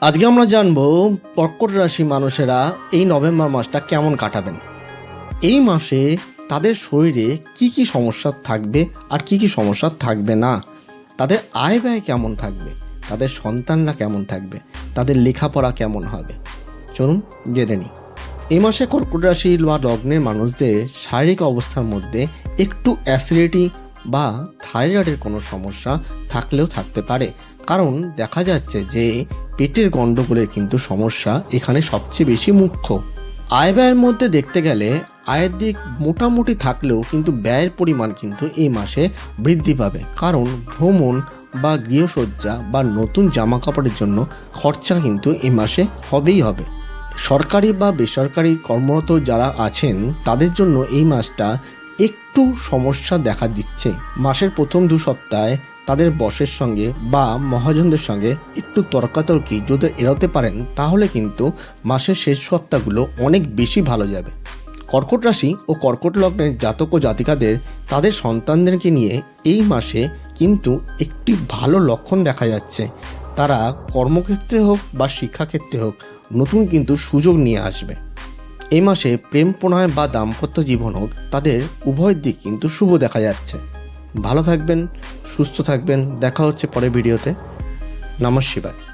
আজকে আমরা জানব কর্কট রাশি মানুষেরা এই নভেম্বর মাসটা কেমন কাটাবেন। এই মাসে তাদের শরীরে কি কি সমস্যা থাকবে আর কি কি সমস্যা থাকবে না? তাদের আয় ব্যয় কেমন থাকবে? তাদের সন্তানরা কেমন থাকবে? তাদের লেখাপড়া কেমন হবে? চলুন জেনে নিই। এই মাসে কর্কট রাশি বা লগ্নের মানুষদের শারীরিক অবস্থার মধ্যে একটু অ্যাসিডিটি বা থাইরয়েডের কোনো সমস্যা থাকলেও থাকতে পারে। কারণ দেখা যাচ্ছে যে পেটের গণ্ডগোলের কিন্তু সমস্যা এখানে সবচেয়ে বেশি মুখ্য। আয় ব্যয়ের মধ্যে দেখতে গেলে আয়ের দিক মোটামুটি থাকলেও কিন্তু ব্যয়ের পরিমাণ কিন্তু এই মাসে বৃদ্ধি পাবে। কারণ ভ্রমণ বা গৃহসজ্জা বা নতুন জামা কাপড়ের জন্য খরচা কিন্তু এই মাসে হবেই হবে। সরকারি বা বেসরকারি কর্মরত যারা আছেন, তাদের জন্য এই মাসটা একটু সমস্যা দেখা দিচ্ছে। মাসের প্রথম দু সপ্তাহে তাদের বসের সঙ্গে বা মহাজনদের সঙ্গে একটু তর্কাতর্কি যদি এড়াতে পারেন, তাহলে কিন্তু মাসের শেষ সপ্তাহগুলো অনেক বেশি ভালো যাবে। কর্কট রাশি ও কর্কট লগ্নের জাতক ও জাতিকাদের তাদের সন্তানদেরকে নিয়ে এই মাসে কিন্তু একটি ভালো লক্ষণ দেখা যাচ্ছে। তারা কর্মক্ষেত্রে হোক বা শিক্ষাক্ষেত্রে হোক, নতুন কিন্তু সুযোগ নিয়ে আসবে। এই মাসে প্রেম প্রণয় বা দাম্পত্য জীবন হোক, তাদের উভয় দিক কিন্তু শুভ দেখা যাচ্ছে। ভালো থাকবেন সুস্থ থাকবেন। দেখা হচ্ছে পরে ভিডিওতে। নমস্কার।